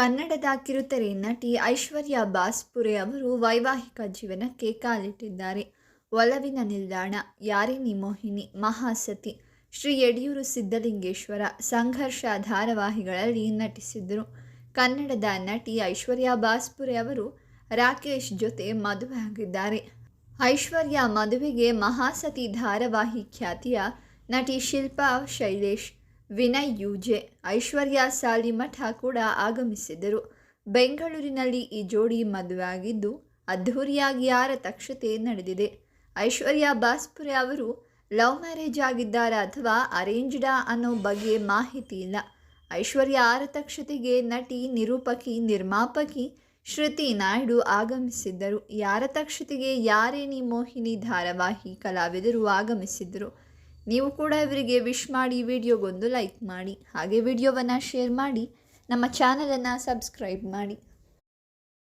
ಕನ್ನಡದ ಕಿರುತೆರೆ ನಟಿ ಐಶ್ವರ್ಯ ಬಾಸ್ಪುರೆ ಅವರು ವೈವಾಹಿಕ ಜೀವನಕ್ಕೆ ಕಾಲಿಟ್ಟಿದ್ದಾರೆ. ಒಲವಿನ ನಿಲ್ದಾಣ, ಯಾರಿನಿ ಮೋಹಿನಿ, ಮಹಾಸತಿ, ಶ್ರೀ ಯಡಿಯೂರು ಸಿದ್ಧಲಿಂಗೇಶ್ವರ ಸಂಘರ್ಷ ಧಾರಾವಾಹಿಗಳಲ್ಲಿ ನಟಿಸಿದ್ದರು. ಕನ್ನಡದ ನಟಿ ಐಶ್ವರ್ಯ ಬಾಸ್ಪುರೆ ಅವರು ರಾಕೇಶ್ ಜೊತೆ ಮದುವೆ ಆಗಿದ್ದಾರೆ ಐಶ್ವರ್ಯ ಮದುವೆಗೆ ಮಹಾಸತಿ ಧಾರಾವಾಹಿ ಖ್ಯಾತಿಯ ನಟಿ ಶಿಲ್ಪಾ ಶೈಲೇಶ್ ವಿನಯ್ ಯುಜೆ, ಐಶ್ವರ್ಯ, ಸಾಲಿಮಠ ಕೂಡ ಆಗಮಿಸಿದ್ದರು. ಬೆಂಗಳೂರಿನಲ್ಲಿ ಈ ಜೋಡಿ ಮದುವೆಯಾಗಿದ್ದು, ಅದ್ಧೂರಿಯಾಗಿ ಆರತಕ್ಷತೆ ನಡೆದಿದೆ? ಐಶ್ವರ್ಯ ಬಾಸ್ಪುರೆ ಅವರು ಲವ್ ಮ್ಯಾರೇಜ್ ಆಗಿದ್ದಾರಾ ಅಥವಾ ಅರೇಂಜ್ಡಾ ಅನ್ನೋ ಬಗ್ಗೆ ಮಾಹಿತಿ ಇಲ್ಲ. ಐಶ್ವರ್ಯ ಆರತಕ್ಷತೆಗೆ ನಟಿ, ನಿರೂಪಕಿ, ನಿರ್ಮಾಪಕಿ ಶ್ರುತಿ ನಾಯ್ಡು ಆಗಮಿಸಿದ್ದರು. ಯಾರ ತಕ್ಷತೆಗೆ ಯಾರೇ ಮೋಹಿನಿ, ಧಾರಾವಾಹಿ, ಕಲಾವಿದರು ಆಗಮಿಸಿದ್ದರು? ನೀವು ಕೂಡ ಇವರಿಗೆ ವಿಶ್ ಮಾಡಿ ವಿಡಿಯೋಗೊಂದು ಲೈಕ್ ಮಾಡಿ, ಹಾಗೆ ವಿಡಿಯೋವನ್ನು ಶೇರ್ ಮಾಡಿ, ನಮ್ಮ ಚಾನಲನ್ನು ಸಬ್ಸ್ಕ್ರೈಬ್ ಮಾಡಿ.